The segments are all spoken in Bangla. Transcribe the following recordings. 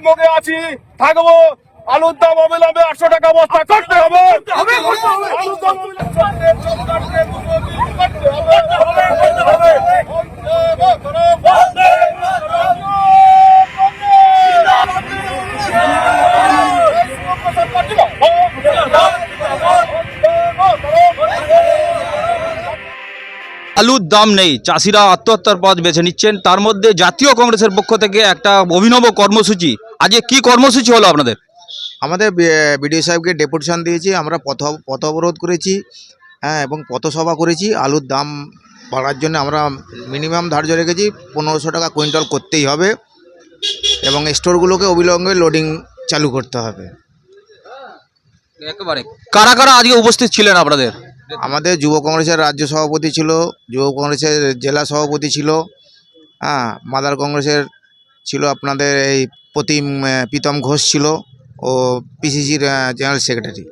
পশ্চিমবঙ্গে আছি থাকব। আলুর দাম অবিলম্বে আটশো টাকা বস্তা করতে হবে। আলুর দাম নেই চাষিরা আত্মহত্যার পথ বেছে নিচ্ছেন। তার মধ্যে জাতীয় কংগ্রেসের পক্ষ থেকে একটা অভিনব কর্মসূচি। আজকে কি কর্মসূচি হলো আপনাদের? আমাদের বিডিও সাহেবকে ডেপুটেশন দিয়েছি আমরা পথ পথ অবরোধ করেছি হ্যাঁ এবং পথসভা করেছি আলুর দাম বাড়ার জন্য আমরা মিনিমাম ধার্য রেখেছি পনেরোশো টাকা কুইন্টাল করতেই হবে এবং স্টোরগুলোকে অবিলম্বে লোডিং চালু করতে হবে। একেবারে। কারা কারা আজকে উপস্থিত ছিলেন আপনাদের? আমাদের যুব কংগ্রেসের রাজ্য সভাপতি ছিল যুব কংগ্রেসের জেলা সভাপতি ছিল হ্যাঁ মাদার কংগ্রেসের ছিল আপনাদের এই প্রতিম প্রীতম ঘোষ ছিল ও পিসিসির জেনারেল সেক্রেটারি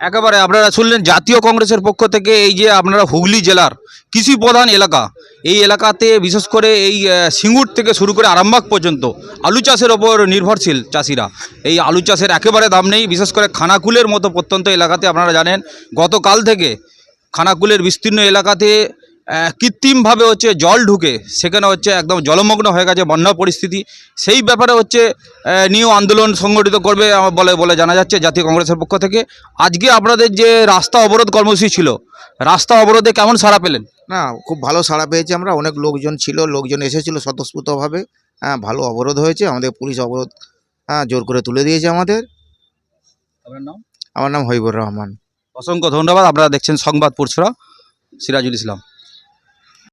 একেবারে আপনারা শুনলেন জাতীয় কংগ্রেসের পক্ষ থেকে এই যে আপনারা হুগলি জেলার কৃষি প্রধান এলাকা, এই এলাকাতে বিশেষ করে এই সিঙ্গুর থেকে শুরু করে আরামবাগ পর্যন্ত আলু চাষের ওপর নির্ভরশীল চাষিরা। এই আলু চাষের একেবারে দাম নেই, বিশেষ করে খানাকুলের মতো প্রত্যন্ত এলাকাতে আপনারা জানেন, গতকাল থেকে খানাকুলের বিস্তীর্ণ এলাকাতে কৃত্রিমভাবে হচ্ছে জল ঢুকে সেখানে হচ্ছে একদম জলমগ্ন হয়ে গেছে বন্যা পরিস্থিতি। সেই ব্যাপারে হচ্ছে নিয়েও আন্দোলন সংগঠিত করবে বলে বলে জানা যাচ্ছে জাতীয় কংগ্রেসের পক্ষ থেকে। আজকে আপনাদের যে রাস্তা অবরোধ কর্মসূচি ছিল রাস্তা অবরোধে কেমন সাড়া পেলেন? না খুব ভালো সাড়া পেয়েছি আমরা। অনেক লোকজন ছিল লোকজন এসেছিল স্বতঃস্ফূর্তভাবে। হ্যাঁ ভালো অবরোধ হয়েছে। আমাদের পুলিশ অবরোধ হ্যাঁ জোর করে তুলে দিয়েছে আমাদের। আপনার নাম? আমার নাম হইবুর রহমান। অসংখ্য ধন্যবাদ। আপনারা দেখছেন সংবাদ পুরছড়া সিরাজুল ইসলাম।